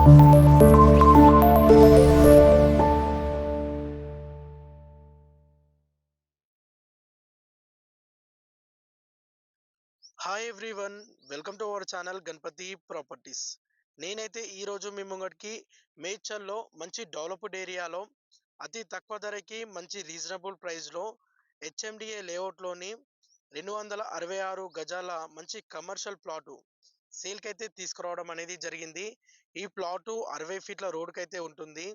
Hi everyone welcome to our channel Ganapathi properties నేనైతే ఈరోజు మీ ముంగటికి మేడ్చల్లో మంచి డెవలప్డ్ ఏరియాలో అతి తక్కువ ధరకి మంచి రీజనబుల్ ప్రైస్లో హెచ్ఎండిఏ లేఅవుట్లోని రెండు వందల అరవై ఆరు గజాల మంచి కమర్షియల్ ప్లాటు సేల్కి అయితే తీసుకురావడం అనేది జరిగింది. ఈ ప్లాటు అరవై ఫీట్ల రోడ్కి అయితే ఉంటుంది.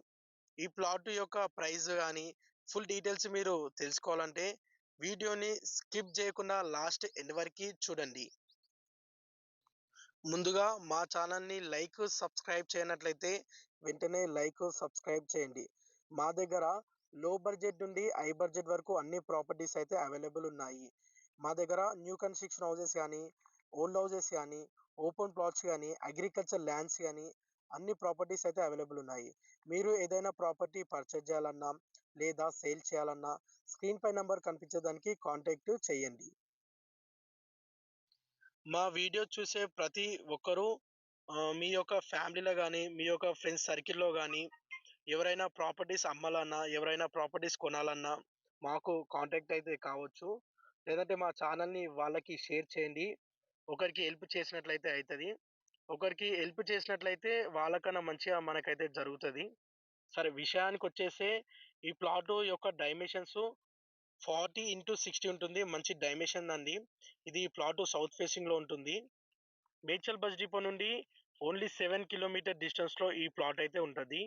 ఈ ప్లాట్ యొక్క ప్రైస్ కానీ ఫుల్ డీటెయిల్స్ మీరు తెలుసుకోవాలంటే వీడియోని స్కిప్ చేయకుండా లాస్ట్ ఎండ్ వరకు చూడండి. ముందుగా మా ఛానల్ని లైక్ సబ్స్క్రైబ్ చేయనట్లయితే వెంటనే లైక్ సబ్స్క్రైబ్ చేయండి. మా దగ్గర లో బడ్జెట్ నుండి హై బడ్జెట్ వరకు అన్ని ప్రాపర్టీస్ అయితే అవైలబుల్ ఉన్నాయి. మా దగ్గర న్యూ కన్స్ట్రక్షన్ హౌసెస్ కానీ ఓల్డ్ హౌసెస్ కానీ ఓపెన్ ప్లాట్స్ కానీ అగ్రికల్చర్ ల్యాండ్స్ కానీ అన్ని ప్రాపర్టీస్ అయితే అవైలబుల్ ఉన్నాయి. మీరు ఏదైనా ప్రాపర్టీ పర్చేజ్ చేయాలన్నా లేదా సేల్ చేయాలన్నా స్క్రీన్ పై నంబర్ కనిపించేదానికి కాంటాక్ట్ చేయండి. మా వీడియో చూసే ప్రతి ఒక్కరూ మీ యొక్క ఫ్యామిలీలో కానీ మీ యొక్క ఫ్రెండ్స్ సర్కిల్లో కానీ ఎవరైనా ప్రాపర్టీస్ అమ్మాలన్నా ఎవరైనా ప్రాపర్టీస్ కొనాలన్నా మాకు కాంటాక్ట్ అయితే కావచ్చు. లేదంటే మా ఛానల్ని వాళ్ళకి షేర్ చేయండి. ఒకరికి హెల్ప్ చేసినట్లయితే అవుతుంది ఒకరికి హెల్ప్ చేసినట్లయితే వాళ్ళకన్నా మంచిగా మనకైతే జరుగుతుంది. సరే విషయానికి వచ్చేసే ఈ ప్లాట్ యొక్క డైమెన్షన్స్ ఫార్టీ ఇంటూ సిక్స్టీ ఉంటుంది. మంచి డైమెన్షన్ అండి ఇది ప్లాట్ సౌత్ ఫేసింగ్లో ఉంటుంది. మేడ్చల్ బస్ డిపో నుండి ఓన్లీ సెవెన్ కిలోమీటర్ డిస్టెన్స్లో ఈ ప్లాట్ అయితే ఉంటుంది.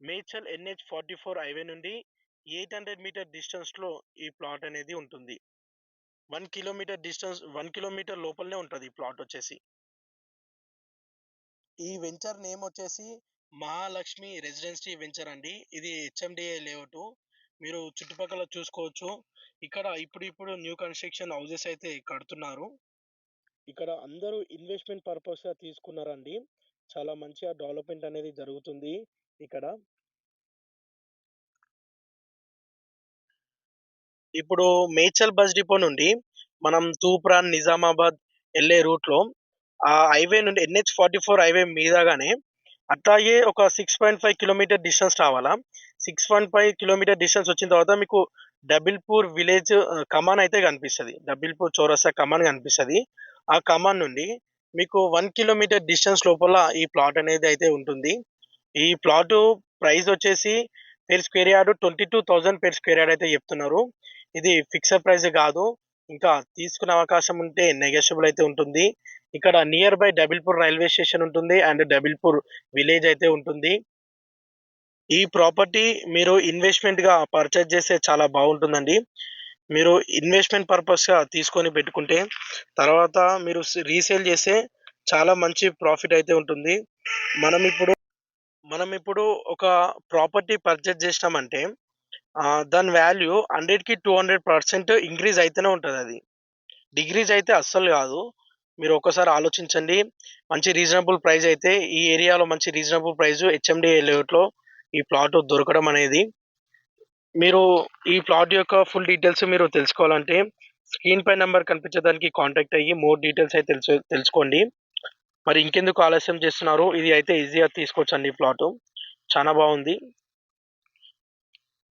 Medchal NH forty four highway నుండి ఎయిట్ హండ్రెడ్ మీటర్ డిస్టెన్స్లో ఈ ప్లాట్ అనేది ఉంటుంది. One kilometer distance one kilometer లోపలనే ఉంటుంది ఈ ప్లాట్ వచ్చేసి. ఈ వెంచర్ నేమ్ వచ్చేసి మహాలక్ష్మి రెసిడెన్సీ వెంచర్ అండి. ఇది హెచ్ఎండిఏ లేఅవుట్. మీరు చుట్టుపక్కల చూసుకోవచ్చు. ఇక్కడ ఇప్పుడు ఇప్పుడు న్యూ కన్స్ట్రక్షన్ హౌసెస్ అయితే కడుతున్నారు. ఇక్కడ అందరూ ఇన్వెస్ట్మెంట్ పర్పస్గా తీసుకున్నారండి. చాలా మంచిగా డెవలప్మెంట్ అనేది జరుగుతుంది ఇక్కడ. ఇప్పుడు మేచల్ బస్ డిపో నుండి మనం తూప్రాన్ నిజామాబాద్ వెళ్ళే రూట్లో ఆ హైవే నుండి ఎన్హెచ్ ఫార్టీ ఫోర్ హైవే మీదగానే అట్లాగే ఒక six point five kilometer distance రావాలా. Six point five kilometer distance వచ్చిన తర్వాత మీకు డబిల్పూర్ విలేజ్ కమాన్ అయితే కనిపిస్తుంది. డబిల్పూర్ చౌరస్తా కమాన్ కనిపిస్తుంది. ఆ కమాన్ నుండి మీకు వన్ కిలోమీటర్ డిస్టెన్స్ లోపల ఈ ప్లాట్ అనేది అయితే ఉంటుంది. ఈ ప్లాట్ ప్రైస్ వచ్చేసి per square yard twenty two thousand per square yard అయితే చెప్తున్నారు. ఇది ఫిక్స్డ్ ప్రైస్ కాదు. ఇంకా తీసుకునే అవకాశం ఉంటే నెగోషియబుల్ అయితే ఉంటుంది. ఇక్కడ near by Dabilpur railway station ఉంటుంది అండ్ డబిల్పూర్ విలేజ్ అయితే ఉంటుంది. ఈ ప్రాపర్టీ మీరు ఇన్వెస్ట్మెంట్గా పర్చేజ్ చేస్తే చాలా బాగుంటుందండి. మీరు ఇన్వెస్ట్మెంట్ పర్పస్గా తీసుకొని పెట్టుకుంటే తర్వాత మీరు రీసేల్ చేస్తే చాలా మంచి ప్రాఫిట్ అయితే ఉంటుంది. మనం ఇప్పుడు మనం ఇప్పుడు ఒక ప్రాపర్టీ పర్చేజ్ చేసినామంటే ఆ, దాని వాల్యూ హండ్రెడ్కి టూ హండ్రెడ్ పర్సెంట్ ఇంక్రీజ్ అయితేనే ఉంటుంది అది. డిగ్రీస్ అయితే అస్సలు కాదు. మీరు ఒకసారి ఆలోచించండి. మంచి రీజనబుల్ ప్రైస్ అయితే ఈ ఏరియాలో మంచి రీజనబుల్ ప్రైస్ హెచ్ఎండి లేఅవుట్లో ఈ ప్లాట్ దొరకడం అనేది. మీరు ఈ ప్లాట్ యొక్క ఫుల్ డీటెయిల్స్ మీరు తెలుసుకోవాలంటే స్క్రీన్ పై నెంబర్ కనిపించడానికి కాంటాక్ట్ అయ్యి మోర్ డీటెయిల్స్ అయితే తెలుసు తెలుసుకోండి. మరి ఇంకెందుకు ఆలస్యం చేస్తున్నారు? ఇది అయితే ఈజీగా తీసుకోవచ్చండి ఈ ప్లాట్. చాలా బాగుంది.